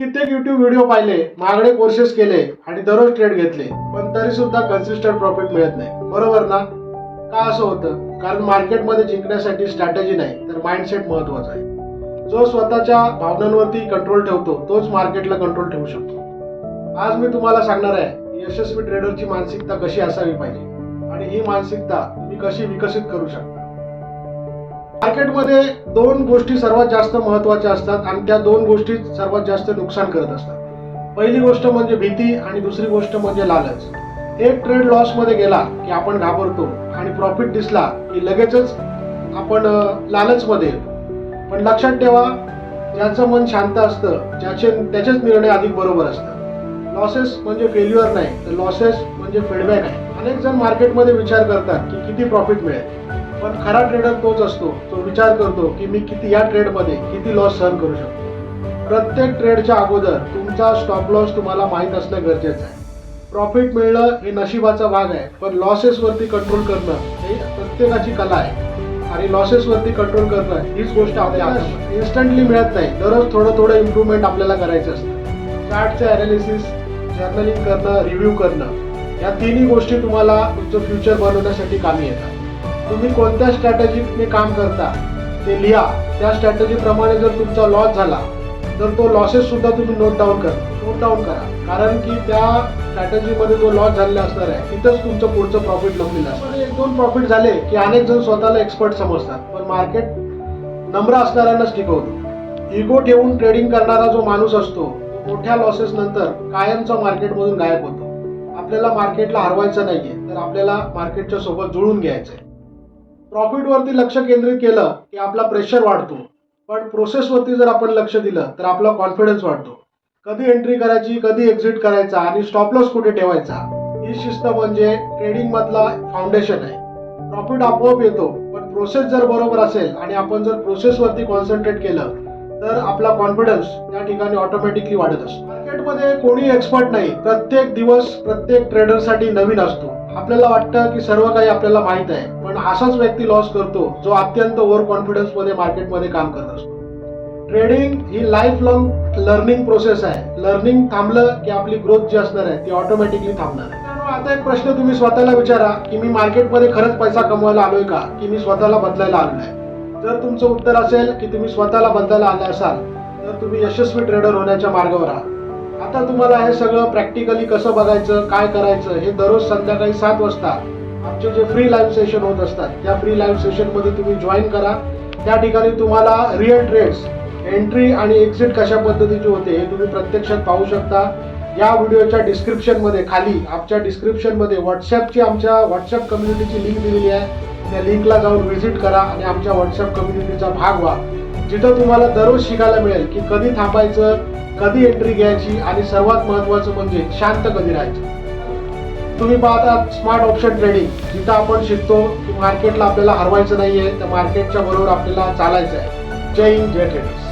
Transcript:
कित्येक YouTube video पाहिले महागडे कोर्सेस केले आणि दररोज ट्रेड घेतले पण तरी सुद्धा कन्सिस्टंट प्रॉफिट मिळत नाही. बरोबर ना? का असं होतं? कारण मार्केटमध्ये जिंकण्यासाठी स्ट्रॅटेजी नाही तर माइंडसेट महत्त्वाचा आहे. जो स्वतःच्या भावनांवरती कंट्रोल ठेवतो तोच मार्केटला कंट्रोल ठेवू शकतो. आज मी तुम्हाला सांगणार आहे यशस्वी ट्रेडरची मानसिकता कशी असावी पाहिजे? आणि ही मानसिकता तुम्ही कशी विकसित करू शकता? मार्केटमध्ये दोन गोष्टी सर्वात जास्त महत्त्वाच्या असतात आणि त्या दोन गोष्टी सर्वात जास्त नुकसान करत असतात. पहिली गोष्ट म्हणजे भीती आणि दुसरी गोष्ट म्हणजे लालच. एक ट्रेड लॉसमध्ये गेला की आपण घाबरतो आणि प्रॉफिट दिसला की लगेचच आपण लालचमध्ये येतो. पण लक्षात ठेवा ज्याचं मन शांत असतं ज्याचे त्याचेच निर्णय अधिक बरोबर असतात. लॉसेस म्हणजे फेल्युअर नाही तर लॉसेस म्हणजे फीडबॅक आहे. अनेक जण मार्केटमध्ये विचार करतात की किती प्रॉफिट मिळेल. पण खरा ट्रेडर तोच असतो. तो विचार करतो की मी किती या ट्रेडमध्ये किती लॉस सहन करू शकतो. प्रत्येक ट्रेडच्या अगोदर तुमचा स्टॉप लॉस तुम्हाला माहीत असणं गरजेचं आहे. प्रॉफिट मिळणं हे नशिबाचा भाग आहे पण लॉसेसवरती कंट्रोल करणं हे प्रत्येकाची कला आहे. आणि लॉसेसवरती कंट्रोल करणं हीच गोष्ट आपल्याला इन्स्टंटली मिळत नाही दररोज थोडं थोडं इम्प्रूव्हमेंट आपल्याला करायचं असतं. चार्टचे ॲनालिसिस जर्नलिंग करणं रिव्ह्यू करणं या तिन्ही गोष्टी तुम्हाला तुमचं फ्युचर बनवण्यासाठी कामी येतात. तुम्ही कोणत्या स्ट्रॅटेजीने काम करता ते लिहा. त्या स्ट्रॅटेजी प्रमाणे जर तुमचा लॉस झाला तर तो लॉसेस सुद्धा तुम्ही नोट डाऊन करा नोट डाऊन करा. कारण की त्या स्ट्रॅटेजीमध्ये जो लॉस झालेला असणार आहे तिथंच तुमचं पुढचं प्रॉफिट लपलेलं असणार एक दोन प्रॉफिट झाले की अनेक जण स्वतःला एक्सपर्ट समजतात. पण मार्केट नम्र असणाऱ्यांनाच टिकवतो. इगो ठेवून ट्रेडिंग करणारा जो माणूस असतो मोठ्या लॉसेस नंतर कायमचा मार्केटमधून गायब होतो. आपल्याला मार्केटला हरवायचं नाहीये तर आपल्याला मार्केटच्या सोबत जुळून आहे प्रॉफिटवरती लक्ष केंद्रित केलं की आपला प्रेशर वाढतो. पण प्रोसेसवरती जर आपण लक्ष दिलं तर आपला कॉन्फिडन्स वाढतो. कधी एंट्री करायची कधी एक्झिट करायचा आणि स्टॉप लॉस कुठे ठेवायचा ही शिस्त म्हणजे ट्रेडिंग मधला फाउंडेशन आहे. प्रॉफिट आपोआप येतो पण प्रोसेस जर बरोबर असेल आणि आपण जर प्रोसेसवरती कॉन्सन्ट्रेट केलं तर आपला कॉन्फिडन्स त्या ठिकाणी ऑटोमॅटिकली वाढत असतो. मार्केटमध्ये कोणी एक्सपर्ट नाही प्रत्येक दिवस प्रत्येक ट्रेडरसाठी नवीन असतो. आपल्याला वाटतं की सर्व काही आपल्याला माहीत आहे पण असाच व्यक्ती लॉस करतो जो अत्यंत ओव्हर कॉन्फिडन्समध्ये मार्केटमध्ये काम करत असतो. ट्रेडिंग ही लाईफ लॉंग लर्निंग प्रोसेस आहे. लर्निंग थांबलं की आपली ग्रोथ जी असणार आहे ती ऑटोमॅटिकली थांबणार आहे. आता एक प्रश्न तुम्ही स्वतःला विचारा की मी मार्केटमध्ये खरंच पैसा कमवायला आलोय का? की मी स्वतःला बदलायला आलोय? जर तुमचं उत्तर असेल की तुम्ही स्वतःला बदलायला आले असाल तर तुम्ही यशस्वी ट्रेडर होण्याच्या मार्गावर आहात. आता तुम्हाला हे सगळं प्रॅक्टिकली कसं बघायचं काय करायचं हे दररोज संध्याकाळी सात वाजता आमचे जे फ्री लाईव्ह सेशन होत असतात त्या फ्री लाईव्ह सेशनमध्ये तुम्ही जॉईन करा. त्या ठिकाणी तुम्हाला रिअल ट्रेड्स एंट्री आणि एक्झिट कशा पद्धतीचे होते हे तुम्ही प्रत्यक्षात पाहू शकता. या व्हिडिओच्या डिस्क्रिप्शनमध्ये खाली आमच्या डिस्क्रिप्शनमध्ये व्हॉट्सअपची आमच्या व्हॉट्सअप कम्युनिटीची लिंक दिलेली आहे. त्या लिंकला जाऊन व्हिजिट करा आणि आमच्या व्हॉट्सअप कम्युनिटीचा भाग व्हा. जिथं तुम्हाला दररोज शिकायला मिळेल की कधी थांबायचं कधी एंट्री घ्यायची आणि सर्वात महत्वाचं म्हणजे शांत कधी राहायचं. तुम्ही पाहता स्मार्ट ऑप्शन ट्रेडिंग जिथं आपण शिकतो की मार्केटला आपल्याला हरवायचं नाहीये तर मार्केटच्या बरोबर आपल्याला चालायचं आहे जय हिंद जय ट्रेडर्स